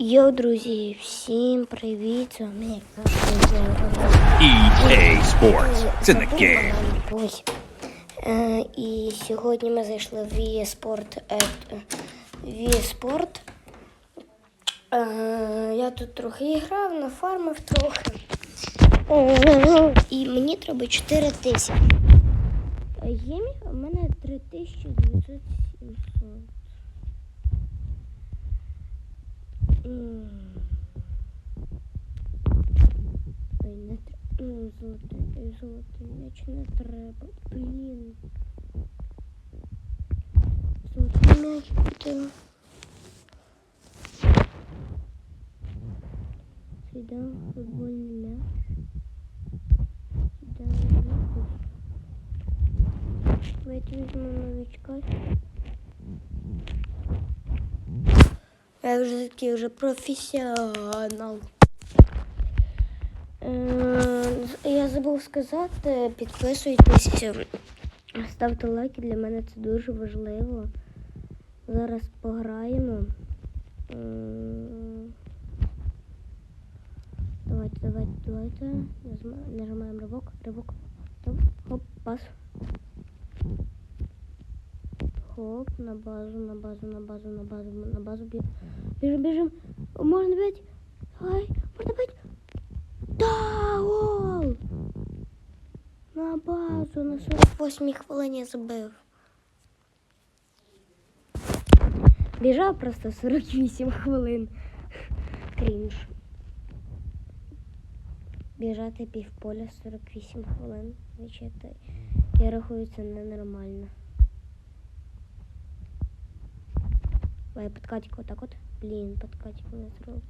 Йо, друзі, всім привіт! З вами EA Sports. It's in the game. Е, і сьогодні ми зайшли в EA Sport. Е, в EA Sport. Е, я тут трохи грав, нафармив трохи. Е, і мені треба 4 тисячі. А в мене 3970. Ой, не тр- м, золотий, ой, золотий м'яч не треба. Блін. Золотий м'яч буде. Сідав футбольний м'яч. Сідав руку. Давайте візьмемо новичка. Я вже такий вже професіонал. Е, Я забув сказати, підписуйтесь, ставте лайки, для мене це дуже важливо. Зараз пограємо. Давайте, давайте, давайте. Нажимаємо ривок, ривок. Хоп, пас. Хоп, на базу, на базу, на базу, на базу, на базу. Біжим, біжим. Можна бить? Ай, можна бить? Да, гол! На базу, на 48 хвилині забив. Біжав просто 48 хвилин. Крінж. Біжати півполя 48 хвилин. Вичити. Я рахую, це ненормально. Давай подкатик вот так вот. Блин, подкатик нас робот.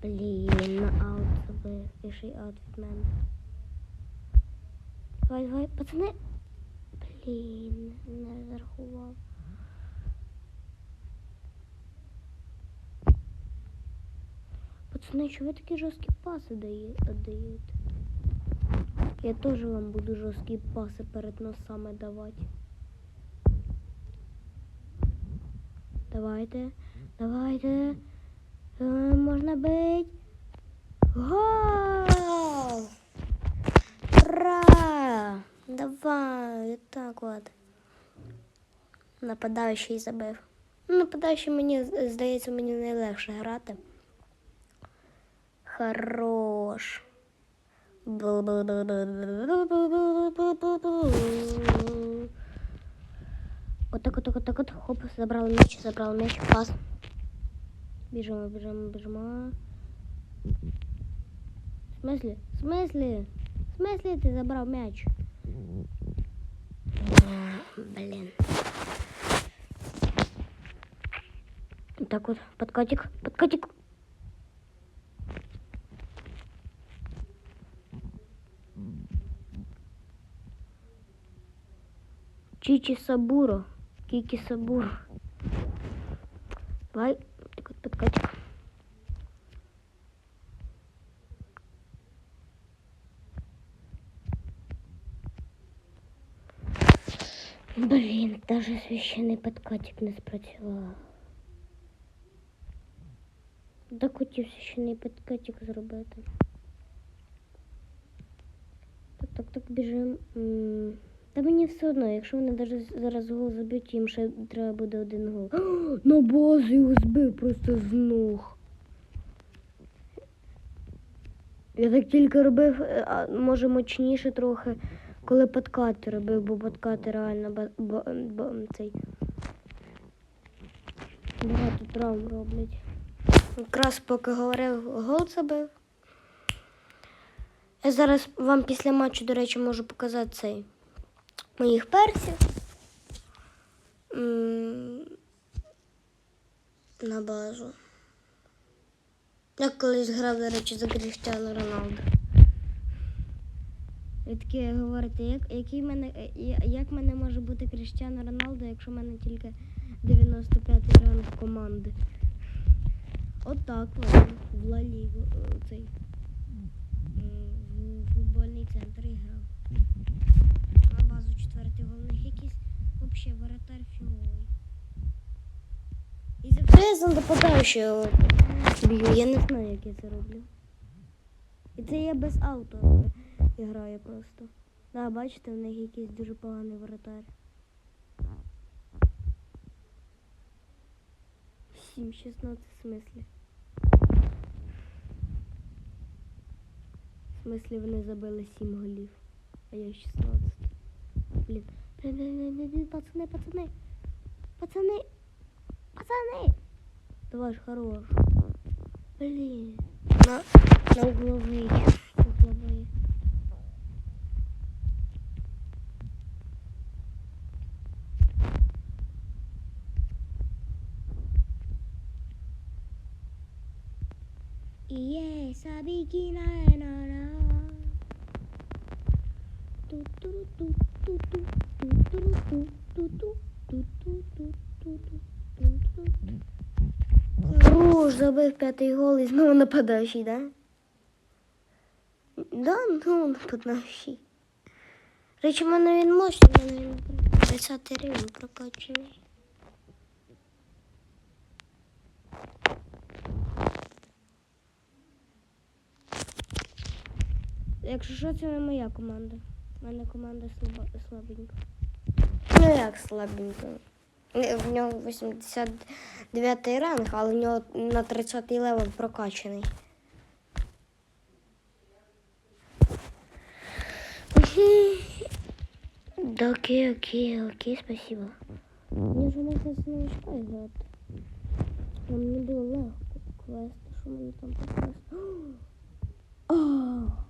Блін, на аут забив. Пиши аут від. Давай, давай, пацани. Блін, не зарахував. Пацани, що ви такі жорсткі паси дає- даєте? Я теж вам буду жорсткі паси перед носами давати. Давайте, давайте. Е, можна бить. Гол! Ура! Давай, так от. Нападаючий забив. Ну, Нападаючий мені здається, мені найлегше грати. Хорош. Вот так вот, так вот, так вот. Хоп, забрал мяч, забрал мяч. Пас. Бежим, бежим, бежим. В смысле? В смысле? В смысле ты забрал мяч? Блин. Так вот, подкатик, подкатик. Чичи Сабуро. Кики Сабуро. Давай, так вот подкатик. Блін, даже священний подкатик не спрацював. Так хотів священний подкатик зробити. Так, так, так, біжим. Та мені все одно, якщо вони навіть зараз гол заб'ють, їм ще треба буде один гол. На базу його збив просто з ног. Я так тільки робив, е, а може мощніше трохи, коли подкати робив, бо подкати реально ба, ба, ба, цей. Багато травм роблять. Якраз поки говорив, гол забив. Я зараз вам після матчу, до речі, можу показати цей моїх персів. На базу. Я колись грав, до речі, за Кріштіану Роналду. Ви таке говорите, як, який мене, е, як мене може бути Кріштіану Роналду, якщо в мене тільки 95 ранг команди? Отак от в Ла Лігу е, цей за нападаючого б'ю? Я не знаю, як я це роблю. І це я без авто граю просто. Да, бачите, в них якийсь дуже поганий воротар. 7-16 в смислі. В смислі вони забили 7 голів, а я 16. Блін. Блін, блін, блін, блін, блін, пацани, пацани. Пацани. Пацани. Давай, хорош. Блин. На, на угловые. Угловые. Yes, I begin and I Бо ж забив п'ятий гол і знову нападаючий, да? Да, ну нападаючий. Речі, в мене він мощний, але мене він 20 рівень прокачений. Якщо що, це не моя команда. У мене команда слабо, слабенька. Ну як слабенька? В нього 80... 9 ранг, але в нього на 30 левел прокачаний. Да окей, окей, окей, спасибо. Мне же надо с новичка играть. Но мне было легко квест, что мне там по квесту.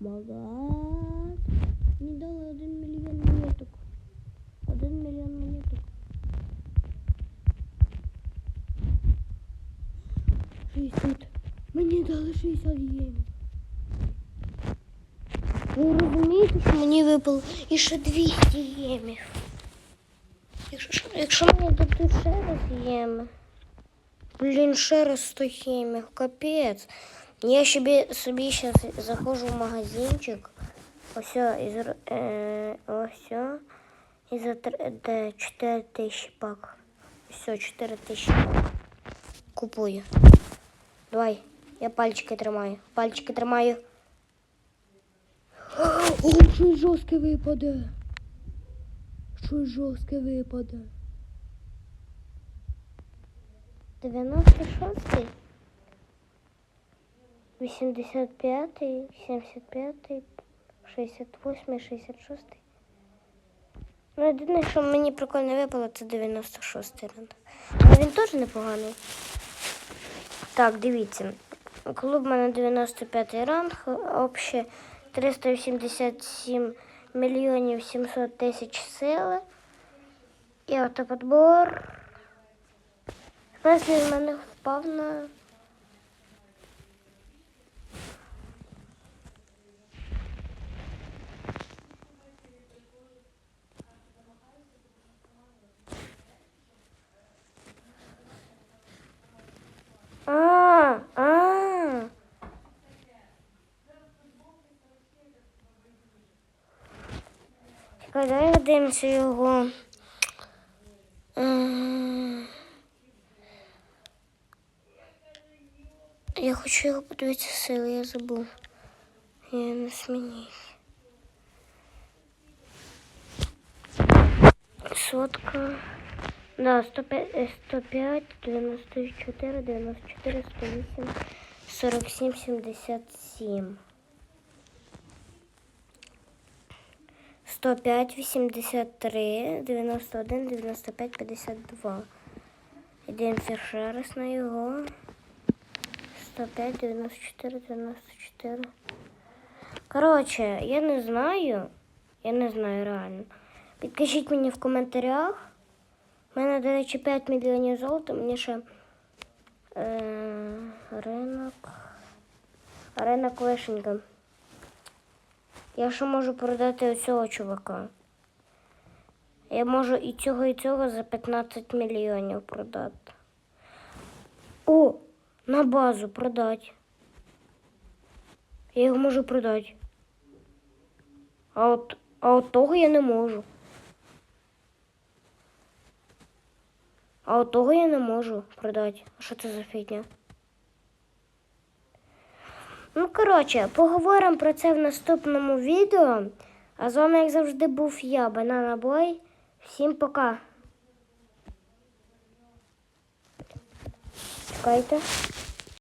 Магад. Не дала один миллион. 60. Мені дали 60 євро. Ви розумієте, що мені випало і ще 200 ємів. Якщо, що- якщо мені дадуть ще раз єми. Блін, ще раз 100 ємів, капець. Я собі, собі зараз заходжу в магазинчик. Ось і за, е, ось і за тр- де 4 тисячі пак. Все, 4 тисячі пак. Купую. Давай, я пальчики тримаю. Пальчики тримаю. О, щось жорстке випаде. Щось жорстке випаде. 96-й. 85-й, 75-й, 68-й, 66-й. Ну, єдине, що мені прикольно випало, це 96-й раунд. Але він теж непоганий. Так, дивіться. Клуб в мене 95 ранг, обще 387 мільйонів 700 тисяч сили. І автоподбор. В в мене впав на. А, а. Чекай, давай подивимося його. Я хочу його подивитися сили, я забув. Я не смінюсь. Сотка. Да, 105, е, 105, 94, 94, 108, 47, 77. 105, 83, 91, 95, 52. Йдемося ще раз на його. 105, 94, 94. Коротше, я не знаю. Я не знаю реально. Підкажіть мені в коментарях. У мене, до речі, 5 мільйонів золота, мені ще е, ринок. Ринок вишенька. Я ще можу продати оцього чувака. Я можу і цього, і цього за 15 мільйонів продати. О! На базу продати. Я його можу продати. А от, а от того я не можу. А от того я не можу продати. А що це за фігня? Ну, коротше, поговоримо про це в наступному відео. А з вами, як завжди, був я, Банана Бой. Всім пока. Чекайте.